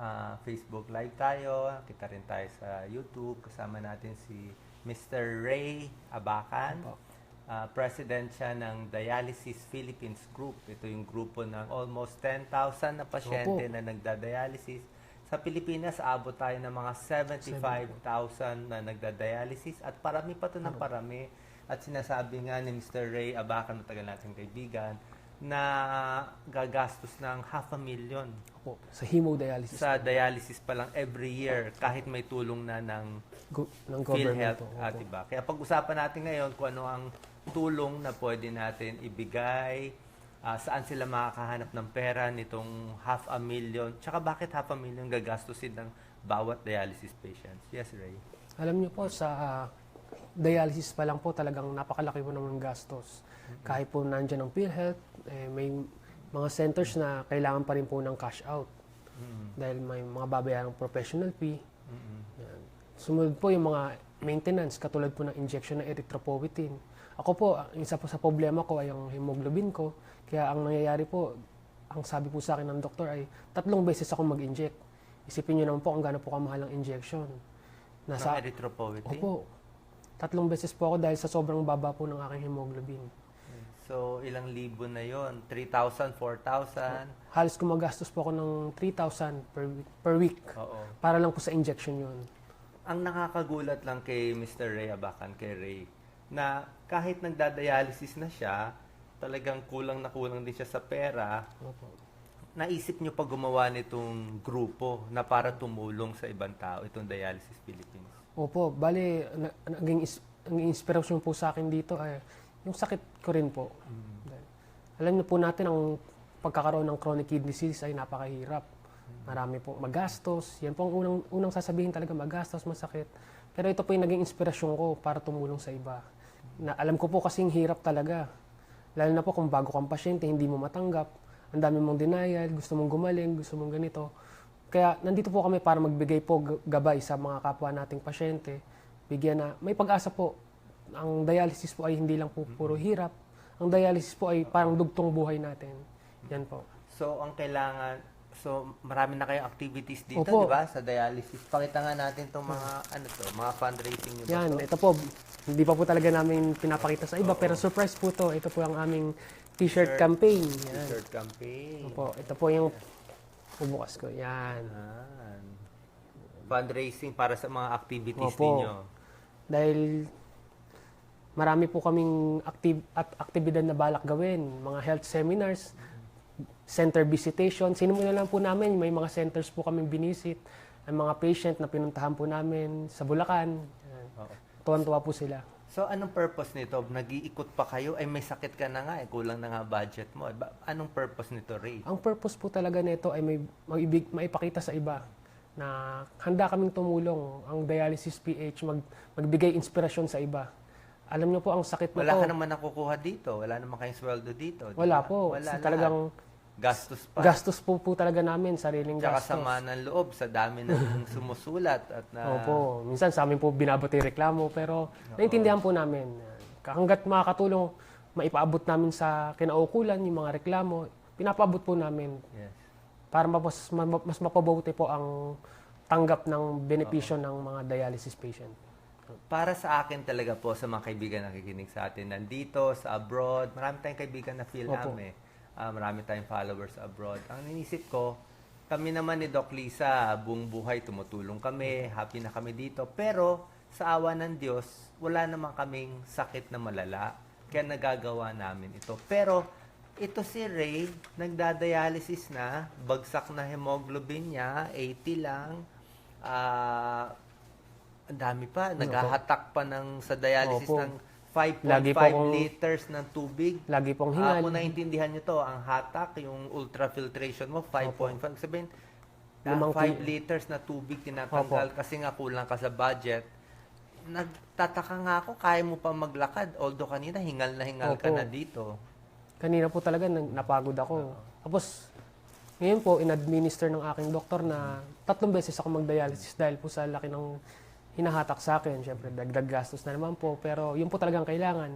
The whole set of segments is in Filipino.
ah, Facebook Live tayo. Kita rin tayo sa YouTube. Kasama natin si Mr. Ray Abacan. Opo. Ah, president siya ng Dialysis Philippines Group. Ito yung grupo ng almost 10,000 na pasyente Opo. na nagda-dialysis. Sa Pilipinas, abot tayo ng mga 75,000 na nagda-dialysis at parami pa ito ng parami. At sinasabi nga ni Mr. Ray Abacan, matagal nating kaibigan, na gagastos ng half a million Opo, sa hemodialysis sa dialysis pa lang every year kahit may tulong na ng go, ng government. PhilHealth at iba. Kaya pag-usapan natin ngayon kung ano ang tulong na pwede natin ibigay, ah, saan sila makakahanap ng pera nitong half a million, tsaka bakit half a million gagastusin ng bawat dialysis patients. Yes, Ray. Alam niyo po, sa ah, dialysis pa lang po talagang napakalaki po naman ng gastos. Kahit po nandiyan ang PhilHealth, eh, may mga centers na kailangan pa rin po ng cash out. Mm. Dahil may mga babayarang professional fee. Yan. Sumunod po yung mga maintenance, katulad po ng injection ng erythropoietin. Ako po, isa po sa problema ko ay ang hemoglobin ko. Kaya ang nangyayari po, ang sabi po sa akin ng doktor ay tatlong beses ako mag-inject. Isipin niyo naman po kung gaano po kamahal ang injection. Ng erythropoietin? Opo. Tatlong beses po ako dahil sa sobrang baba po ng aking hemoglobin. So, ilang libo na yon 3,000, 4,000? Halos gumagastos po ako ng 3,000 per, week- per week. Oo. Para lang po sa injection yun. ang nakakagulat lang kay Mr. Ray Abacan, kay Ray, na kahit nagdadialysis na siya, talagang kulang na kulang din siya sa pera, Opo. naisip niyo pa gumawa nitong grupo na para tumulong sa ibang tao, itong Dialysis Philippines. Opo, bali, na, naging is, ang inspirasyon po sa akin dito ay yung sakit ko rin po. Dahil Alam niyo po natin ang pagkakaroon ng chronic kidney disease ay napakahirap. Marami po magastos. Yan po ang unang, unang sasabihin talaga, magastos, masakit. Pero ito po yung naging inspirasyon ko para tumulong sa iba. Na alam ko po kasing hirap talaga. Lalo na po kung bago kang pasyente, hindi mo matanggap. Ang dami mong denial, gusto mong gumaling, gusto mong ganito. Kaya nandito po kami para magbigay po gabay sa mga kapwa nating pasyente. Bigyan na, may pag-asa po. Ang dialysis po ay hindi lang po puro hirap. Ang dialysis po ay parang dugtong buhay natin. Yan po. So, ang kailangan, so marami na kayong activities dito, Opo. di ba? Sa dialysis. Pakita nga natin itong mga, ano to, mga fundraising niyo ba Yan, to? ito po. Hindi pa po talaga namin pinapakita sa iba, pero surprise po to. Ito po ang aming t-shirt T-shirt. campaign. Yan. T-shirt campaign. Opo, ito po yung bubukas ko. Yan. Yan. Fundraising para sa mga activities Opo. ninyo. Dahil marami po kaming active, at aktibidad na balak gawin. Mga health seminars, center visitation. Sinimula lang po namin, may mga centers po kaming binisit. Ang mga patient na pinuntahan po namin sa Bulacan. Oo. Tuwan-tuwa po sila. So, anong purpose nito? Nag-iikot pa kayo? Ay, may sakit ka na nga. Eh. Kulang na nga budget mo. Ba- Anong purpose nito, Ray? Ang purpose po talaga nito ay may maibig, maipakita sa iba na handa kaming tumulong ang dialysis PH mag, magbigay inspirasyon sa iba. Alam niyo po ang sakit na Wala ka naman nakukuha dito. Wala naman kayong sweldo dito. di Wala ba? po. Wala Kasi talagang. Gastos pa. gastos po po talaga namin, sariling Tsaka gastos. sama ng loob sa dami ng sumusulat at na... Opo. Minsan sa amin po binabati reklamo pero naintindihan po namin. Hanggat makakatulong, maipaabot namin sa kinaukulan yung mga reklamo, pinapaabot po namin Yes. para mas, ma- mas mapabuti po ang tanggap ng benepisyo ng mga dialysis patient. Para sa akin talaga po, sa mga kaibigan na nakikinig sa atin, nandito, sa abroad, marami tayong kaibigan na feel Opo. eh. Ah, marami tayong followers abroad. Ang inisip ko, kami naman ni Doc Lisa, buong buhay tumutulong kami, happy na kami dito. Pero sa awa ng Diyos, wala naman kaming sakit na malala. Kaya nagagawa namin ito. Pero ito si Ray, nagdadialysis na, bagsak na hemoglobin niya, 80 lang. Ah, ang dami pa. Naghahatak pa ng sa dialysis Opo. ng Lagi 5.5 po akong- liters ng tubig. Lagi pong Ah, hingal. kung naintindihan nyo to, ang hatak, yung ultrafiltration mo, 5.5. Sabihin, Limang 5 ki- liters na tubig tinatanggal kasi nga kulang ka sa budget. Nagtataka nga ako, kaya mo pa maglakad. Although kanina, hingal na hingal ka Opo. na dito. Kanina po talaga nang- napagod ako. Tapos, ngayon po, in-administer ng aking doktor na tatlong beses ako mag-dialysis dahil po sa laki ng hinahatak sa akin. Siyempre, dagdag gastos na naman po. Pero yun po talagang kailangan.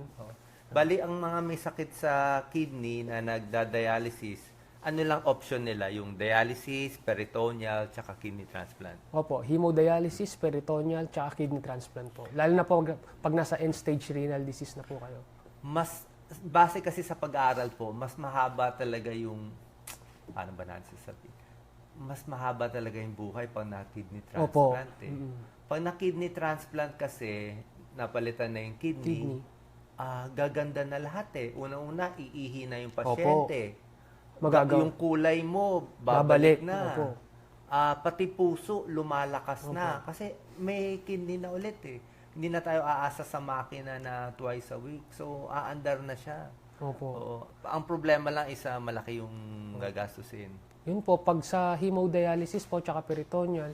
Bali, ang mga may sakit sa kidney na nagda-dialysis, ano lang option nila, yung dialysis, peritoneal, tsaka kidney transplant. Opo, hemodialysis, peritoneal, tsaka kidney transplant po. Lalo na po pag, nasa end-stage renal disease na po kayo. Mas, base kasi sa pag-aaral po, mas mahaba talaga yung, paano ba natin sasabihin? Mas mahaba talaga yung buhay pag na-kidney Opo. transplant eh. Mm. Pag na-kidney transplant kasi, napalitan na yung kidney, Kidney. ah, gaganda na lahat eh. Una-una, iihi na yung pasyente. Magagawa. Yung kulay mo, Babalik. babalik, na. Opo. Ah, pati puso, lumalakas na. Kasi may kidney na ulit eh. Hindi na tayo aasa sa makina na twice a week. So, aandar na siya. Opo. Oo. Ang problema lang isa, malaki yung gagastusin. Yun po, pag sa hemodialysis po, tsaka peritoneal,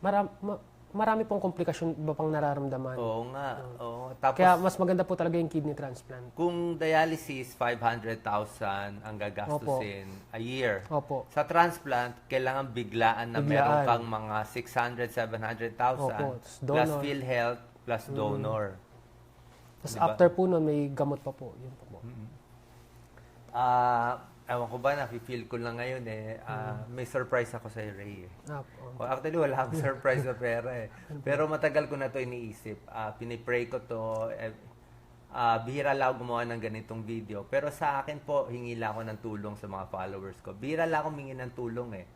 maram, ma- marami pong komplikasyon iba pang nararamdaman. Oo nga. Oo. Tapos, Kaya mas maganda po talaga yung kidney transplant. kung dialysis, 500,000 ang gagastusin a year. Opo. Sa transplant, kailangan biglaan na Biglaan. meron kang mga 600, 700,000 Opo, tas plus donor. PhilHealth plus donor. Tapos Diba? after po nun, may gamot pa po. Yun po po. Ah, ewan ko ba, nafe-feel ko lang ngayon eh. Ah, May surprise ako sa Ray eh. Ah, po. Well, actually, wala akong surprise na pera eh. Pero matagal ko na to iniisip. Ah, pinipray ko to. Eh, ah, bihira lang ako gumawa ng ganitong video. Pero sa akin po, hingi lang ako ng tulong sa mga followers ko. Bihira lang ako mingi ng tulong eh.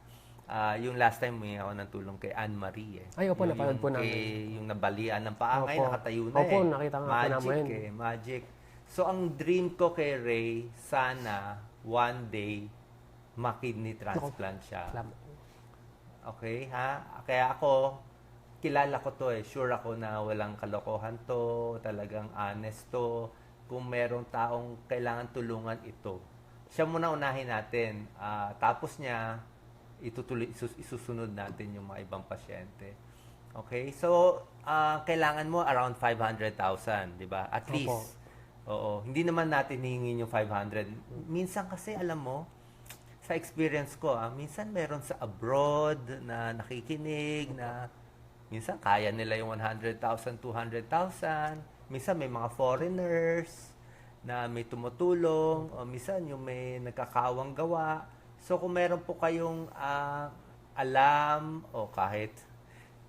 Ah, yung last time, humingi ako ng tulong kay Anne-Marie eh. Ay, opo, yung, napanood po namin. kay- yung nabalian ng paa, ngayon Opo. nakatayo na Opo, eh. nakita nga po magic namin. eh, magic. So, ang dream ko kay Ray, sana one day, ma-kidney transplant siya. Okay, ha? Kaya ako, kilala ko to eh. Sure ako na walang kalokohan to, talagang honest to. Kung merong taong kailangan tulungan ito, siya muna unahin natin. Ah, tapos niya, itutuloy, isus- isusunod natin yung mga ibang pasyente. Okay? So, ah, kailangan mo around 500,000, di ba? At Opo. least. Oo. Hindi naman natin hingin yung 500. Minsan kasi, alam mo, sa experience ko, ah, minsan meron sa abroad na nakikinig na minsan kaya nila yung 100,000, 200,000. Minsan may mga foreigners na may tumutulong. O minsan yung may nagkakawang gawa. So kung meron po kayong ah, alam o kahit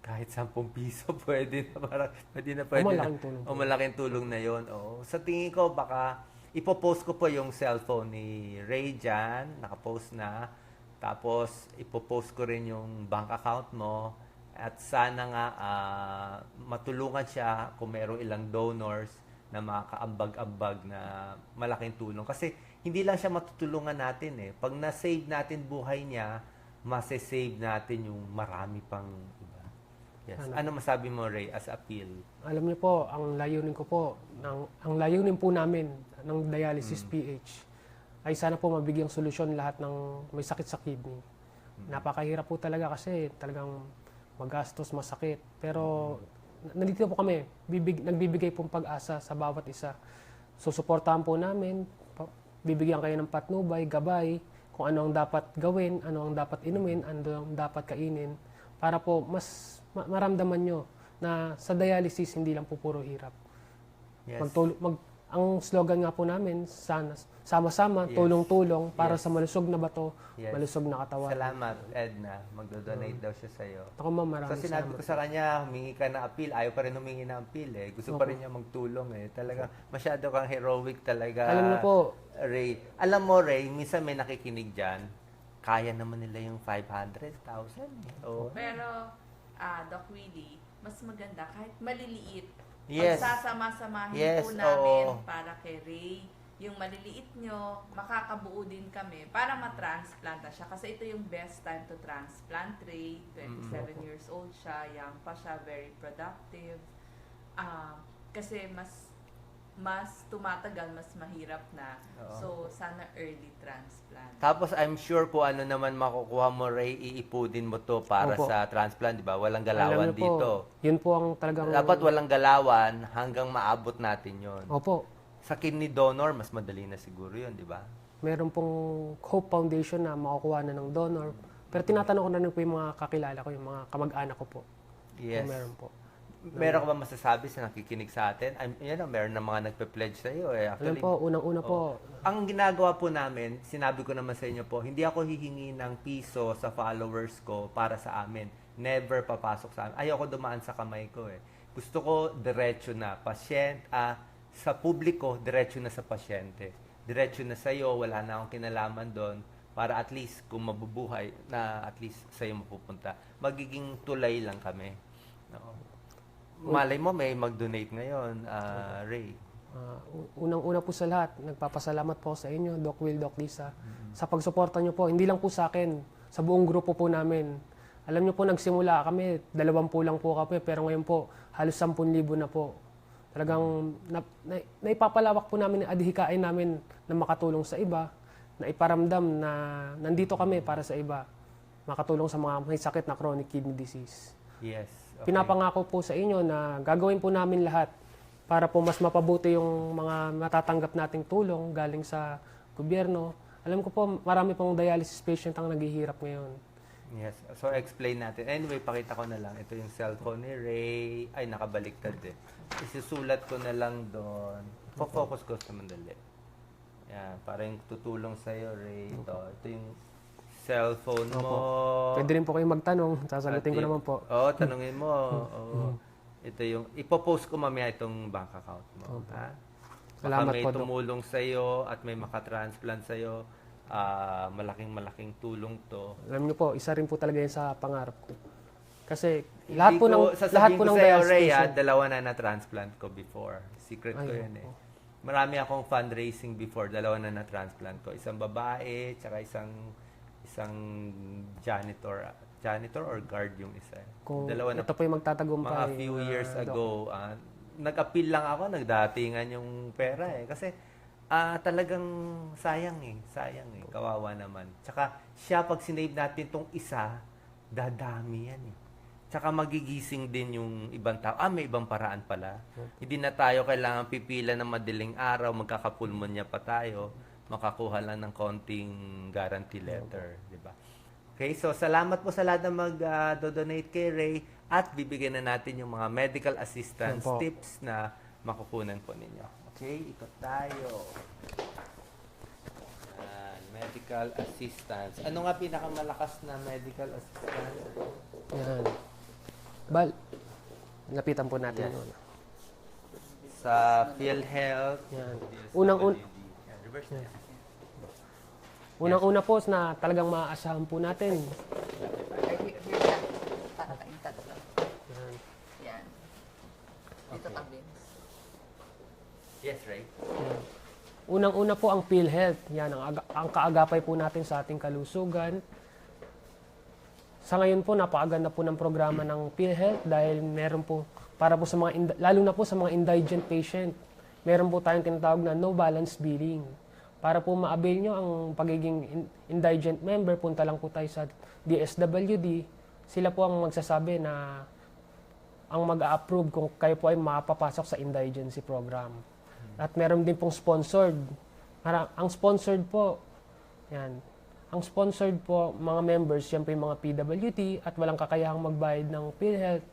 kahit 10 piso pwede na parang pwede na pwede na. malaking tulong po. O malaking tulong na yon. Oo. Sa tingin ko baka ipopost ko po yung cellphone ni Ray dyan, nakapost na. Tapos ipopost ko rin yung bank account mo at sana nga ah, matulungan siya kung merong ilang donors na makaambag-ambag na malaking tulong. Kasi hindi lang siya matutulungan natin eh. Pag na-save natin buhay niya, masasave natin yung marami pang Yes. Ano masabi mo, Ray, as appeal? Alam niyo po, ang layunin ko po, ng, ang layunin po namin ng Mm. dialysis PH ay sana po mabigyang solusyon lahat ng may sakit sa kidney. Mm. Napakahirap po talaga kasi talagang magastos, masakit. Pero Mm. nandito po kami, bibig, nagbibigay pong pag-asa sa bawat isa. Susuportahan po namin, bibigyan kayo ng patnubay, gabay, kung ano ang dapat gawin, ano ang dapat inumin, ano ang dapat kainin, para po mas ma- maramdaman nyo na sa dialysis hindi lang po puro hirap. Yes. Magtul- mag, ang slogan nga po namin, sana, sama-sama, Yes. tulong-tulong para Yes. sa malusog na bato, Yes. malusog na katawan. Salamat, Edna. Magdo-donate daw siya sa'yo. Ako ma'am, So maraming sinabi salamat. ko sa kanya, humingi ka na appeal. Ayaw pa rin humingi ng appeal eh. Gusto pa rin niya magtulong eh. Talaga, masyado kang heroic talaga. Alam niyo po, Ray. Alam mo, Ray, minsan may nakikinig dyan, kaya naman nila yung 500,000 eh. Oo. Pero, ah, Doc Willie, mas maganda kahit maliliit. Yes. Pagsasama-samahin Yes, po namin oo. para kay Ray. Yung maliliit nyo, makakabuo din kami para ma-transplant na siya. Kasi ito yung best time to transplant Ray. 27 years old siya, young pa siya, very productive. Ah, kasi mas mas tumatagal, mas mahirap na. Oo. So, sana early transplant. Tapos I'm sure kung ano naman makukuha mo, Ray, iipudin mo to para Opo. sa transplant, di ba? Walang alam galawan po, dito. yun po ang talagang... Dapat walang galawan hanggang maabot natin yon. Opo, Sa kidney donor, mas madali na siguro yun, di ba? meron pong Hope Foundation na makukuha na ng donor. Pero tinatanong ko na rin po yung mga kakilala ko, yung mga kamag-anak ko po. Yes. Kung meron po. Meron ka ba masasabi sa nakikinig sa atin? I'm, you know, meron na mga nagpe-pledge sa iyo. Eh. Alam Actually, po, unang-una po, ang ginagawa po namin, sinabi ko naman sa inyo po, hindi ako hihingi ng piso sa followers ko para sa amin. Never papasok sa amin. Ayoko dumaan sa kamay ko eh. Gusto ko diretso na. Pasyente, ah, sa publiko, diretso na sa pasyente. Diretso na sa iyo, wala na akong kinalaman doon para at least kung mabubuhay na at least sa iyo mapupunta. Magiging tulay lang kami. No? Malay mo may mag-donate ngayon, ah, Ray. Ah, u- unang-una po sa lahat, nagpapasalamat po sa inyo, Doc Will, Doc Lisa, sa pagsuporta nyo po. Hindi lang po sa akin, sa buong grupo po namin. Alam nyo po, nagsimula kami, dalawampu lang po kami, pero ngayon po, halos 10,000 na po. Talagang na, na, naipapalawak po namin, adhikain namin na makatulong sa iba, na iparamdam na nandito kami para sa iba, makatulong sa mga may sakit na chronic kidney disease. Yes. okay. Pinapangako po sa inyo na gagawin po namin lahat para po mas mapabuti yung mga matatanggap nating tulong galing sa gobyerno. Alam ko po, marami pong dialysis patient ang naghihirap ngayon. Yes. So, explain natin. Anyway, pakita ko na lang. Ito yung cellphone ni Ray. Ay, nakabaliktad eh. Isisulat ko na lang doon. Focus ko sa mandali. Yan. Para yung tutulong sa'yo, Ray. Ito. Ito yung cellphone mo. Pwede rin po kayo magtanong, sasagutin ko naman po. Oo, tanungin mo. Oo. Ito yung, ipopost ko mamaya itong bank account mo. Ha? Baka Salamat may po, Doc. tumulong sa'yo at may makatransplant sa'yo. ah malaking malaking tulong to. Alam niyo po, isa rin po talaga yan sa pangarap ko. Kasi Hindi lahat po ko- ng sasabihin lahat po ko ng sa'yo, dialysis Ray, ah, dalawa na na-transplant ko before. Secret ko Ay, yun eh. Marami akong fundraising before, dalawa na na-transplant ko. Isang babae, tsaka isang isang janitor. Janitor or guard yung isa. kung dalawa na ito po yung magtatagumpay. mga few ah, years Doc. ago, ah, nag-appeal lang ako, nagdatingan yung pera eh. Kasi ah, talagang sayang eh, sayang eh, kawawa naman. Tsaka siya pag sinave natin tong isa, dadami yan eh. Tsaka magigising din yung ibang tao. Ah, may ibang paraan pala. Hindi na tayo kailangan pipila ng madaling araw, magkakapulmonya pa tayo, makakuha lang ng konting guarantee letter, di ba? Okay, so salamat po sa lahat na mag-donate kay Ray at bibigyan na natin yung mga medical assistance Yan po. tips na makukunan po ninyo. Okay, ikot tayo. Yan, medical assistance. Ano nga pinakamalakas na medical assistance? Yan. Bal, lapitan po natin Yes. yun. Sa PhilHealth. Yan. Unang-un- reverse na. Unang-una po na talagang maaasahan po natin. Ay, here, here tabi. Yes, Ray. Unang-una po ang PhilHealth. Yan, ang, ang kaagapay po natin sa ating kalusugan. Sa ngayon po, napakaganda po ng programa ng PhilHealth dahil meron po, para po sa mga, lalo na po sa mga indigent patient, meron po tayong tinatawag na no balance billing. Para po ma-avail nyo ang pagiging in- indigent member, punta lang po tayo sa DSWD. Sila po ang magsasabi na ang mag-approve kung kayo po ay mapapasok sa indigency program. At meron din pong sponsored. Ang sponsored po, yan. Ang sponsored po, mga members, siyempre yung mga PWT at walang kakayahang magbayad ng PhilHealth.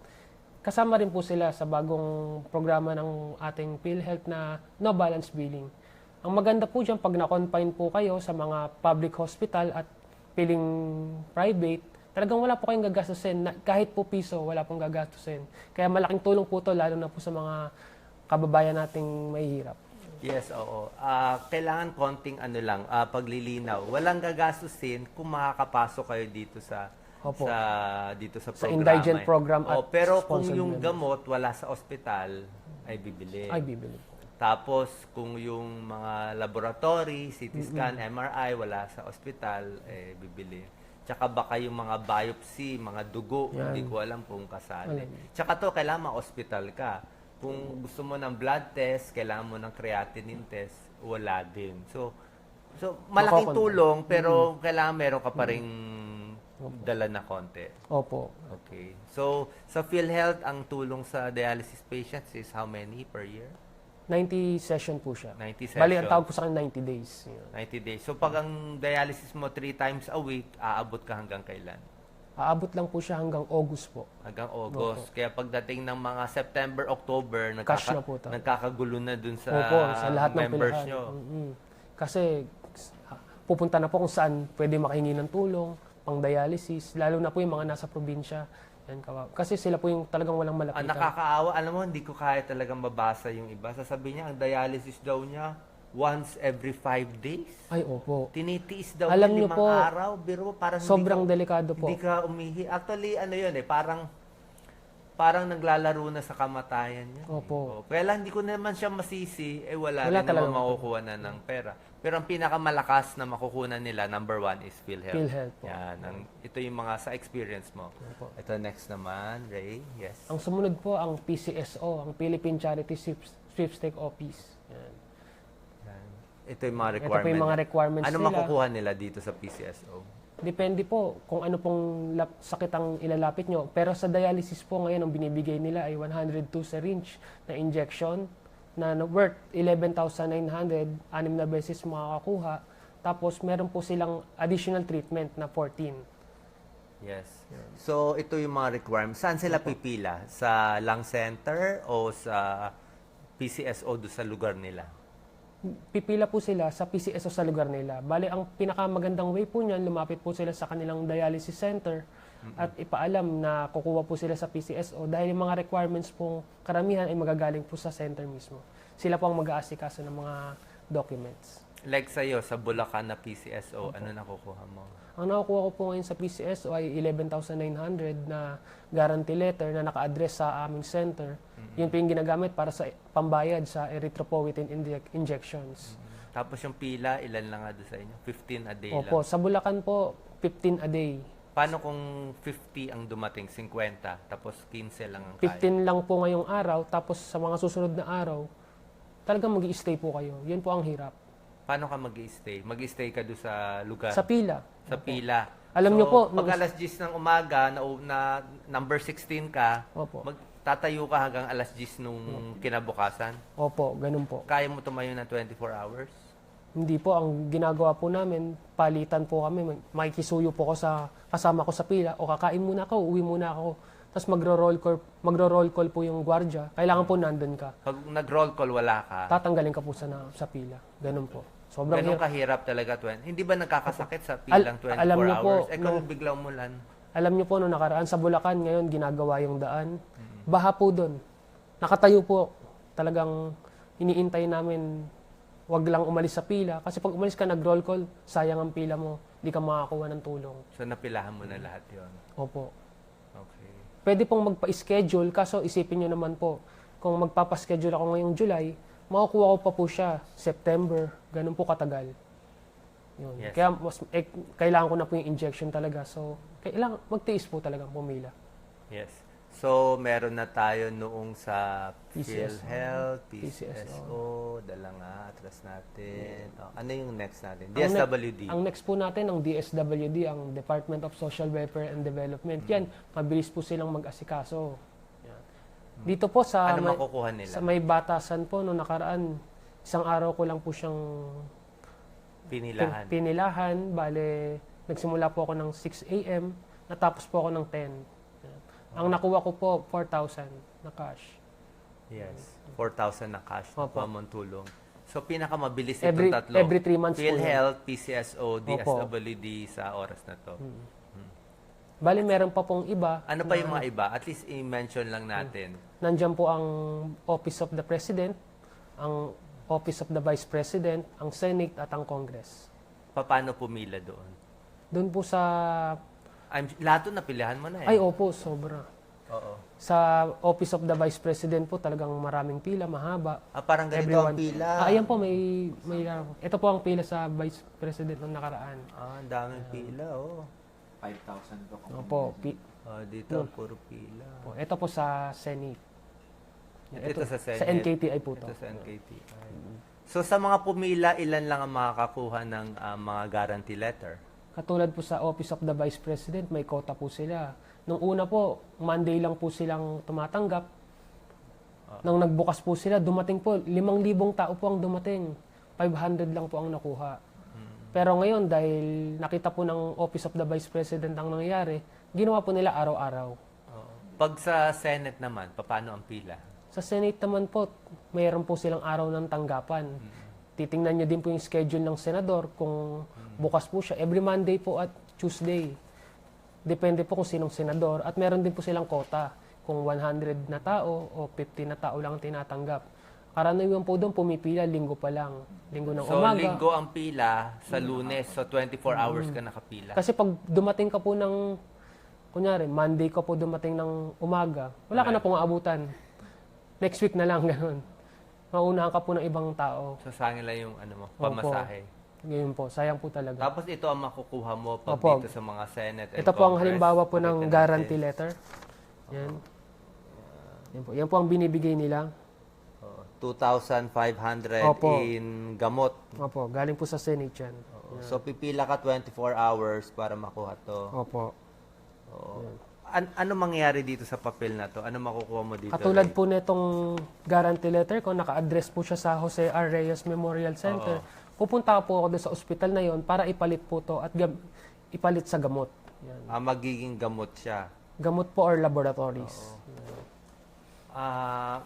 Kasama rin po sila sa bagong programa ng ating PhilHealth na no balance billing. Ang maganda po dyan, pag na-confine po kayo sa mga public hospital at piling private, talagang wala po kayong gagastusin. Na, kahit po piso, wala pong gagastusin. Kaya malaking tulong po to lalo na po sa mga kababayan nating mahihirap. Yes, oo. Ah, kailangan konting ano lang, ah, paglilinaw. Walang gagastusin kung makakapasok kayo dito sa Opo. sa dito sa Sa programa. indigent eh. program Oh, at pero kung yung members. gamot wala sa ospital ay bibili. Ay, bibili po. Tapos kung yung mga laboratory, CT scan, MRI wala sa ospital eh bibili. Tsaka baka yung mga biopsy, mga dugo, Yan. hindi ko alam kung kasali. Alam. Tsaka to, kailangan ma-hospital ka. Kung gusto mo ng blood test, kailangan mo ng creatinine test, wala din. So, so malaking tulong, pero kailangan meron ka pa rin dala na konti. Opo. Okay. So, sa PhilHealth, ang tulong sa dialysis patients is how many per year? 90 session po siya. 90 session. Bali, ang tawag po sa akin 90 days. Yun. 90 days. So, pag ang dialysis mo 3 times a week, aabot ka hanggang kailan? Aabot lang po siya hanggang August po. Hanggang August. Kaya pagdating ng mga September, October, Cash nagkaka- na po tayo. nagkakagulo na dun sa, Opo, sa lahat ng members pilahan. nyo. Mm-mm. Kasi ha- pupunta na po kung saan pwede makahingi ng tulong, pang dialysis, lalo na po yung mga nasa probinsya. Yan, kawa- Kasi sila po yung talagang walang Ah, malapitan. nakakaawa. Alam mo, hindi ko kaya talagang mabasa yung iba. Sasabihin niya, ang dialysis daw niya once every five days. Ay, opo. Tinitiis daw Alam niya niyo limang po, araw. Biro, parang Sobrang hindi ka, delikado po. Hindi ka umihi. Actually, ano yun eh, parang parang naglalaro na sa kamatayan niya. Opo. Oh, kaya lang, hindi ko naman siya masisi, eh wala, Wala rin naman talaga. makukuha na ng pera. Pero ang pinakamalakas na makukuha nila, number one is PhilHealth. PhilHealth po. Yan. Ang, ito yung mga sa experience mo. Opo. Ito next naman, Ray. Yes. Ang sumunod po ang PCSO, ang Philippine Charity Sweeps- Sweepstake Office. Yan. Yan. Ito yung mga Ito requirements. po yung mga requirements ano nila. makukuha nila dito sa PCSO? Depende po kung ano pong sakit ang ilalapit nyo. Pero sa dialysis po ngayon, ang binibigay nila ay 102 syringe na injection na worth 11,900, anim na beses makakakuha. Tapos meron po silang additional treatment na 14. Yes. So, ito yung mga requirements. Saan sila pipila? Sa lung center o sa PCSO do sa lugar nila? Pipila po sila sa PCSO sa lugar nila. Bale, ang pinakamagandang way po niyan, lumapit po sila sa kanilang dialysis center at ipaalam na kukuha po sila sa PCSO dahil yung mga requirements pong karamihan ay magagaling po sa center mismo. Sila po ang mag-aasikaso ng mga documents. Like sa'yo, sa Bulacan na PCSO, ano nakukuha mo? Ang nakukuha ko po ngayon sa PCSO ay 11,900 na guarantee letter na naka-address sa aming center. Yun po yung ginagamit para sa pambayad sa erythropoietin injec- injections. Tapos yung pila, ilan lang nga sa inyo? 15 a day Opo, lang. sa Bulacan po, 15 a day. Paano kung 50 ang dumating, 50, tapos 15 lang ang kaya? 15 lang po ngayong araw, tapos sa mga susunod na araw, talagang mag stay po kayo. Yun po ang hirap. Paano ka mag stay mag stay ka doon sa lugar? Sa pila. Sa pila. Alam so, niyo po, pag alas 10 ng umaga, na, na number 16 ka, Opo. magtatayo ka hanggang alas 10 nung kinabukasan. Opo, ganun po. Kaya mo tumayo ng 24 hours? Hindi po, ang ginagawa po namin, palitan po kami. Makikisuyo po ko sa kasama ko sa pila o kakain muna ako, uwi muna ako. Tapos magro-roll call, magro-roll call po yung gwardiya. Kailangan po nandun ka. Pag nag-roll call, wala ka. Tatanggalin ka po sa, na, sa pila. Ganun po. Sobrang Ganun hirap. kahirap talaga. 20. Hindi ba nagkakasakit sa pilang 24 alam niyo po, hours? eh kung nung- biglang mulan. Alam niyo po, nung nakaraan sa Bulacan, ngayon ginagawa yung daan. Baha po doon. Nakatayo po. Talagang iniintay namin wag lang umalis sa pila. Kasi pag umalis ka, nag-roll call, sayang ang pila mo. Hindi ka makakuha ng tulong. So napilahan mo na lahat yon. Opo. Okay. Pwede pong magpa-schedule, kaso isipin nyo naman po, kung magpapaschedule ako ngayong July, makukuha ko pa po siya September, ganun po katagal. Yun. Yes. Kaya mas, eh, kailangan ko na po yung injection talaga. So, kailangan magtiis po talagang pumila. Yes. So, meron na tayo noong sa PCSO. PhilHealth, PCSO. Dala nga, atras natin. Oh, ano yung next natin? Ang ne- DSWD. Ang next po natin, ang DSWD, ang Department of Social Welfare and Development. Yan, mabilis po silang mag-asikaso. Yan. Dito po sa, ano may, makukuha nila? sa may batasan po, no nakaraan, isang araw ko lang po siyang Pinilahan. pin- pinilahan. Bale, nagsimula po ako ng 6 a.m., natapos po ako ng 10. Ang nakuha ko po, 4,000 na cash. yes. 4,000 na cash. Opo. Nakuha mong tulong. So, pinakamabilis Every, itong tatlo. every 3 months po. yun. PhilHealth, PCSO, Opo. DSWD sa oras na to. Bale, meron pa pong iba. Ano pa yung mga iba? At least i-mention lang natin. Nandiyan po ang Office of the President, ang Office of the Vice President, ang Senate at ang Congress. Paano pumila doon? Doon po sa... I'm, lahat doon napilihan mo na eh. Ay, opo, sobra. Oo. Sa Office of the Vice President po, talagang maraming pila, mahaba. Ah, parang ganito ang pila. Ah, ayan po, may, may... Ito po ang pila sa Vice President nung nakaraan. Ah, ang daming pila, oh. 5,000 po. Opo, pi, Ah, dito, puro pila. po. Ito po sa Senate. Ito, sa Senate. Sa NKTI po to. Ito sa NKT. So, sa mga pumila, ilan lang ang makakakuha ng ah, mga guarantee letter? Katulad po sa Office of the Vice President, may quota po sila. Nung una po, Monday lang po silang tumatanggap. Nang nagbukas po sila, dumating po, 5,000 tao po ang dumating. 500 lang po ang nakuha. Pero ngayon, dahil nakita po ng Office of the Vice President ang nangyayari, ginawa po nila araw-araw. Pag sa Senate naman, paano ang pila? Sa Senate naman po, mayroon po silang araw ng tanggapan. Titingnan nyo din po yung schedule ng senador kung bukas po siya. Every Monday po at Tuesday. Depende po kung sinong senador. At meron din po silang quota. Kung 100 na tao o 50 na tao lang ang tinatanggap. Karaniwan po doon pumipila linggo pa lang. Linggo ng So, umaga. linggo ang pila sa lunes. So, 24 hours ka nakapila. Kasi pag dumating ka po ng, kunyari, Monday ka po dumating ng umaga, wala ka na pong aabutan. Next week na lang, ganun. Maunahan ka po ng ibang tao. Sasangin lang yung ano mo, Opo. pamasahe. Ngayon po, sayang po talaga. Tapos ito ang makukuha mo pag Opo. dito sa mga Senate and Ito po ang Congress. halimbawa po ng guarantee natin. letter. Yan. Yan po. Yan po ang binibigay nila. Oo. 2,500 Opo. in gamot. Opo, galing po sa Senate yan. So, pipila ka 24 hours para makuha to. Opo. Oo. An- ano mangyayari dito sa papel na to? Ano makukuha mo dito? Katulad Ray? po nitong guarantee letter ko, naka-address po siya sa Jose R. Reyes Memorial Center. Pupunta po ako doon sa ospital na yon para ipalit po to at gam- ipalit sa gamot. Yan. Ah, magiging gamot siya. Gamot po or laboratories. Ah,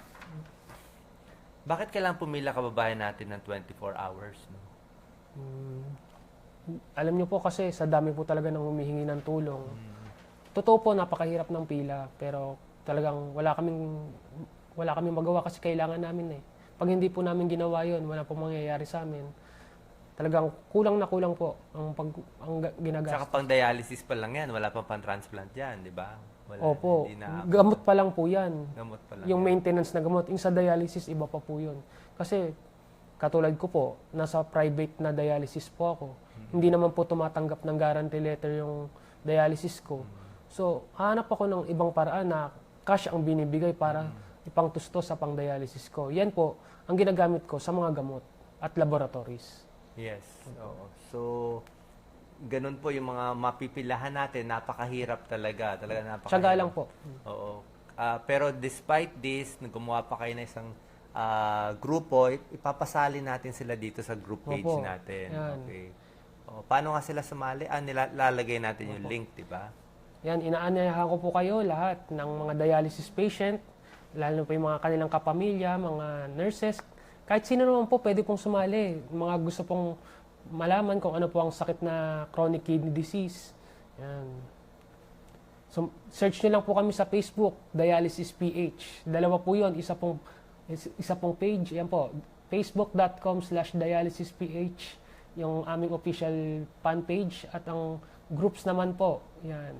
bakit kailangan pumila kababayan natin ng 24 hours? No? Alam niyo po kasi sa dami po talaga ng humihingi ng tulong. Totoo po napakahirap ng pila pero talagang wala kaming wala kaming magawa kasi kailangan namin eh. Pag hindi po namin ginawa 'yon, wala pong mangyayari sa amin. Talagang kulang na kulang po ang pag ang ga- ginagastos. Tsaka pang dialysis pa lang yan. Wala pang pang-transplant yan, di ba? Wala, Opo. Na, Gamot pa lang po 'yan. gamot pa lang. Yung yan. maintenance na gamot, yung sa dialysis iba pa po 'yun. Kasi katulad ko po, nasa private na dialysis po ako. Hindi naman po tumatanggap ng guarantee letter yung dialysis ko. So, hanap ako ng ibang paraan na cash ang binibigay para ipangtusto sa pang-dialysis ko. Yan po ang ginagamit ko sa mga gamot at laboratories. Yes. Oo. So, ganun po yung mga mapipilahan natin. Napakahirap talaga. Talaga napakahirap. Tsaga lang po. Oo. Ah, pero despite this, gumawa pa kayo ng isang ah, grupo, ip- ipapasali natin sila dito sa group page Opo. natin. Yan. Okay. O, paano nga sila sumali? Ah, nilalagay natin yung link, di ba? Yan, inaanyayahan ko po kayo lahat ng mga dialysis patient, lalo po yung mga kanilang kapamilya, mga nurses, kahit sino naman po pwede pong sumali. Mga gusto pong malaman kung ano po ang sakit na chronic kidney disease. Yan. So, search nyo lang po kami sa Facebook, Dialysis PH. Dalawa po yon isa pong, is- isa pong page. Yan po, facebook.com slash dialysisph, yung aming official fan page. At ang groups naman po, yan,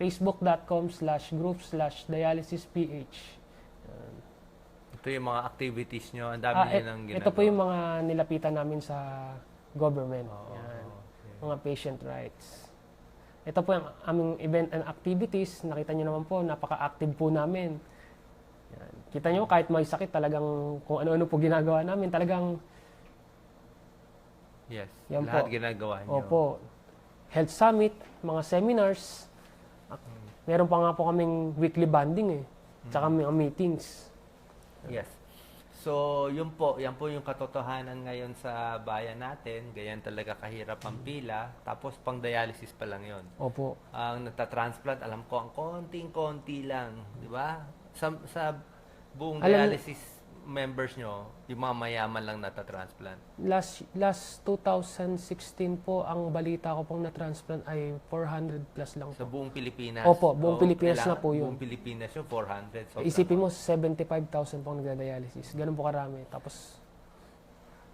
facebook.com slash groups slash dialysisph. Ito yung mga activities nyo. Ang dami Ah, nyo nang ginagawa. ito po yung mga nilapitan namin sa government. Oo, Yan. okay. Mga patient rights. Ito po yung aming event and activities. Nakita nyo naman po, napaka-active po namin. Yan. Kita nyo, kahit may sakit, talagang kung ano-ano po ginagawa namin, talagang, Yes. Yan Lahat po. ginagawa nyo. opo, health summit, mga seminars. Meron pa nga po kaming weekly banding eh. Tsaka mga meetings. Yes. So, yun po, yan po yung katotohanan ngayon sa bayan natin. Ganyan talaga kahirap ang pila. Tapos, pang dialysis pa lang yon. Opo. Ang nagta-transplant, alam ko, ang konting-konti lang. Di ba? Sa, sa buong Alam- dialysis members nyo, yung mga mayaman lang nata-transplant. Last last 2016 po ang balita ko pong na-transplant ay 400 plus lang Sa po. buong Pilipinas. Opo, buong Pilipinas na kailangan- po yun. Buong Pilipinas yun, 400. So, Isipin mo 75,000 pong nagda-dialysis. Ganun po karami. Tapos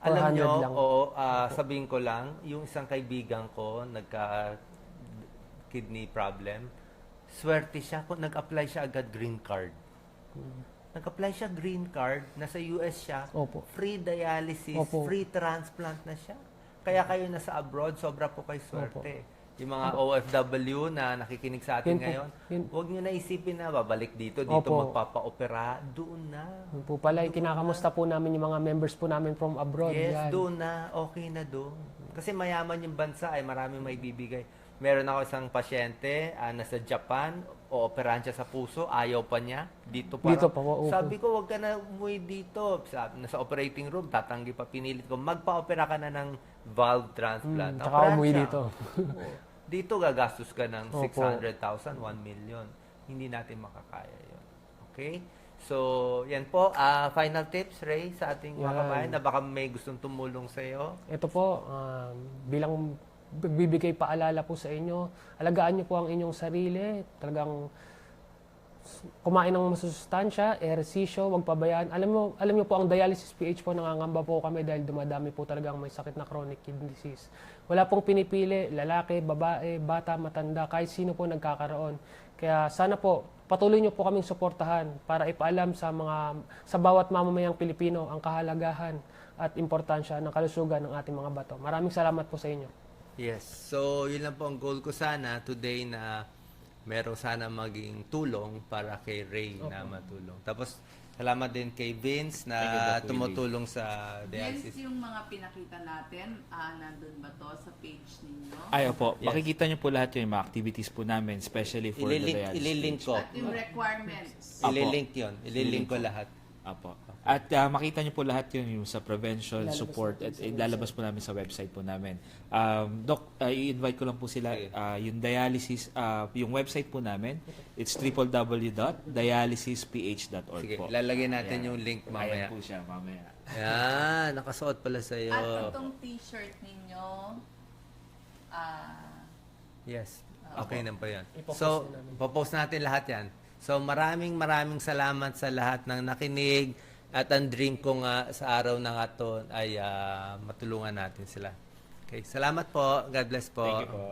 Alam 400 nyo, lang. oo, ah, sabihin ko lang, yung isang kaibigan ko, nagka kidney problem, swerte siya, kung nag-apply siya agad green card. Nag-apply siya green card, nasa US siya, Opo. free dialysis, Opo. free transplant na siya. Kaya kayo nasa abroad, sobra po kayo swerte. Yung mga OFW na nakikinig sa atin Yun po. ngayon, Yun. huwag nyo na isipin na babalik dito, dito Opo. magpapa-opera, doon na. yun po pala, kinakamusta po namin yung mga members po namin from abroad. Yes, Yan. doon na. Okay na doon. Kasi mayaman yung bansa ay maraming may bibigay. Meron ako isang pasyente ah, nasa Japan, o operahan siya sa puso, ayaw pa niya. Dito pa. Dito pa, oo. Sabi ko, wag ka na umuwi dito. Sabi, nasa operating room, tatanggi pa, pinilit ko. Magpa-opera ka na ng valve transplant. Mm, tsaka umuwi dito. Dito gagastos ka ng Opo. 600,000, 1 million. Hindi natin makakaya yun. Okay? So, yan po. ah, final tips, Ray, sa ating mga Yan. kabayan na baka may gustong tumulong sa iyo. Ito po, um, bilang bibigay paalala po sa inyo, alagaan niyo po ang inyong sarili, talagang kumain ng masusustansya, ehersisyo, huwag pabayaan. Alam mo, alam niyo po ang dialysis PH po nangangamba po kami dahil dumadami po talagang may sakit na chronic kidney disease. Wala pong pinipili, lalaki, babae, bata, matanda, kahit sino po nagkakaroon. Kaya sana po patuloy niyo po kaming suportahan para ipaalam sa mga sa bawat mamamayang Pilipino ang kahalagahan at importansya ng kalusugan ng ating mga bato. Maraming salamat po sa inyo. Yes. So, yun lang po ang goal ko sana today na meron sana maging tulong para kay Ray na matulong. Tapos, salamat din kay Vince Thank you, na tumutulong sa Yes, dialysis. yung mga pinakita natin, ah, nandun ba to sa page ninyo? Ay, opo. Yes. Makikita niyo po lahat yung mga activities po namin, especially for the Ililink, dialysis. ililink ko. At yung requirements. Apo. Ililink yun. Ililink ko po. lahat. Apo. At ah, makita niyo po lahat yun yung sa prevention, Lalabas support, at ilalabas po namin sa website po namin. Um, Doc, ah, i-invite ko lang po sila, ah, yung dialysis, ah, yung website po namin, it's www.dialysisph.org Sige, po. lalagyan natin Ayan. yung link Ayan mamaya. po siya, mamaya. Yan, nakasuot pala sa iyo. At itong t-shirt ninyo, ah, Yes. Okay na po yan. Ipopost So, namin. popost natin lahat yan. So, maraming maraming salamat sa lahat ng nakinig at ang dream ko nga sa araw na nga ay ah, matulungan natin sila. Okay, salamat po. God bless po. Thank you po.